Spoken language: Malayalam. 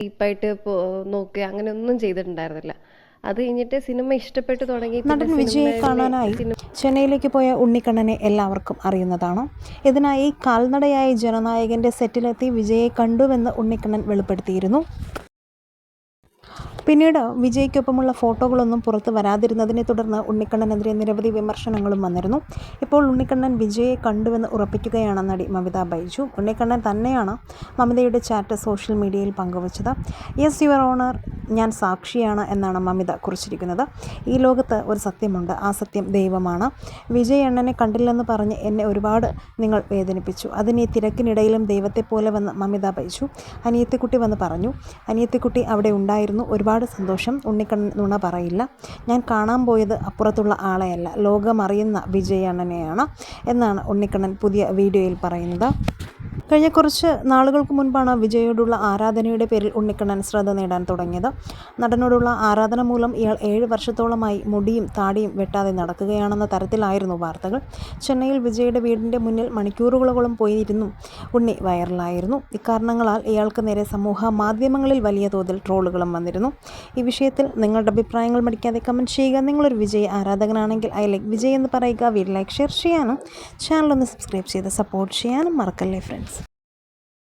ഡീപ്പായിട്ട് നോക്കുക അങ്ങനെ ഒന്നും ചെയ്തിട്ടുണ്ടായിരുന്നില്ല. അത് കഴിഞ്ഞിട്ട് സിനിമ ഇഷ്ടപ്പെട്ട് തുടങ്ങി നടൻ വിജയെ കാണാനായി ചെന്നൈയിലേക്ക് പോയ ഉണ്ണിക്കണ്ണനെ എല്ലാവർക്കും അറിയുന്നതാണ്. ഇതിനായി കാൽനടയായി ജനനായകന്റെ സെറ്റിലെത്തി വിജയെ കണ്ടുവെന്ന് ഉണ്ണിക്കണ്ണൻ വെളിപ്പെടുത്തിയിരുന്നു. പിന്നീട് വിജയ്ക്കൊപ്പമുള്ള ഫോട്ടോകളൊന്നും പുറത്ത് വരാതിരുന്നതിനെ തുടർന്ന് ഉണ്ണിക്കണ്ണനെതിരെ നിരവധി വിമർശനങ്ങളും വന്നിരുന്നു. ഇപ്പോൾ ഉണ്ണിക്കണ്ണൻ വിജയെ കണ്ടുവെന്ന് ഉറപ്പിക്കുകയാണ് നടി മമിത ബൈജു. ഉണ്ണിക്കണ്ണൻ തന്നെയാണ് മമിതയുടെ ചാറ്റ് സോഷ്യൽ മീഡിയയിൽ പങ്കുവച്ചത്. യെസ് യുവർ ഓണർ ഞാൻ സാക്ഷിയാണ് എന്നാണ് മമിത കുറിച്ചിരിക്കുന്നത്. ഈ ലോകത്ത് ഒരു സത്യമുണ്ട്. ആ സത്യം ദൈവമാണ്. വിജയണ്ണനെ കണ്ടില്ലെന്ന് പറഞ്ഞ് എന്നെ ഒരുപാട് നിങ്ങൾ വേദനിപ്പിച്ചു. അതിന് ഈ തിരക്കിനിടയിലും ദൈവത്തെ പോലെ വന്ന് മമിത ബൈജു അനിയത്തിക്കുട്ടി വന്ന് പറഞ്ഞു അനിയത്തിക്കുട്ടി അവിടെ ഉണ്ടായിരുന്നു. ഒരുപാട് സന്തോഷം. ഉണ്ണിക്കണ്ണൻ നുണ പറയില്ല. ഞാൻ കാണാൻ പോയത് അപ്പുറത്തുള്ള ആളെയല്ല. ലോകമറിയുന്ന വിജയ് അണ്ണനെയാണ് എന്നാണ് ഉണ്ണിക്കണ്ണൻ പുതിയ വീഡിയോയിൽ പറയുന്നത്. കഴിഞ്ഞ കുറച്ച് നാളുകൾക്ക് മുൻപാണ് വിജയോടുള്ള ആരാധനയുടെ പേരിൽ ഉണ്ണിക്കണ്ണൻ ശ്രദ്ധ നേടാൻ തുടങ്ങിയത്. നടനോടുള്ള ആരാധന മൂലം ഇയാൾ ഏഴ് വർഷത്തോളമായി മുടിയും താടിയും വെട്ടാതെ നടക്കുകയാണെന്ന തരത്തിലായിരുന്നു വാർത്തകൾ. ചെന്നൈയിൽ വിജയുടെ വീടിന്റെ മുന്നിൽ മണിക്കൂറുകളോളം പോയിരുന്നു ഉണ്ണി വൈറലായിരുന്നു. ഇക്കാരണങ്ങളാൽ ഇയാൾക്ക് നേരെ സമൂഹ മാധ്യമങ്ങളിൽ വലിയ തോതിൽ ട്രോളുകളും വന്നിരുന്നു. ഈ വിഷയത്തിൽ നിങ്ങളുടെ അഭിപ്രായങ്ങൾ മടിക്കാതെ കമന്റ് ചെയ്യുക. നിങ്ങളൊരു വിജയ് ആരാധകനാണെങ്കിൽ ഐ ലൈക്ക് വിജയ് എന്ന് പറയുക. വീഡിയോ ലൈക്ക് ഷെയർ ചെയ്യാനും ചാനൽ ഒന്ന് സബ്സ്ക്രൈബ് ചെയ്ത് സപ്പോർട്ട് ചെയ്യാനും മറക്കല്ലേ ഫ്രണ്ട്സ്?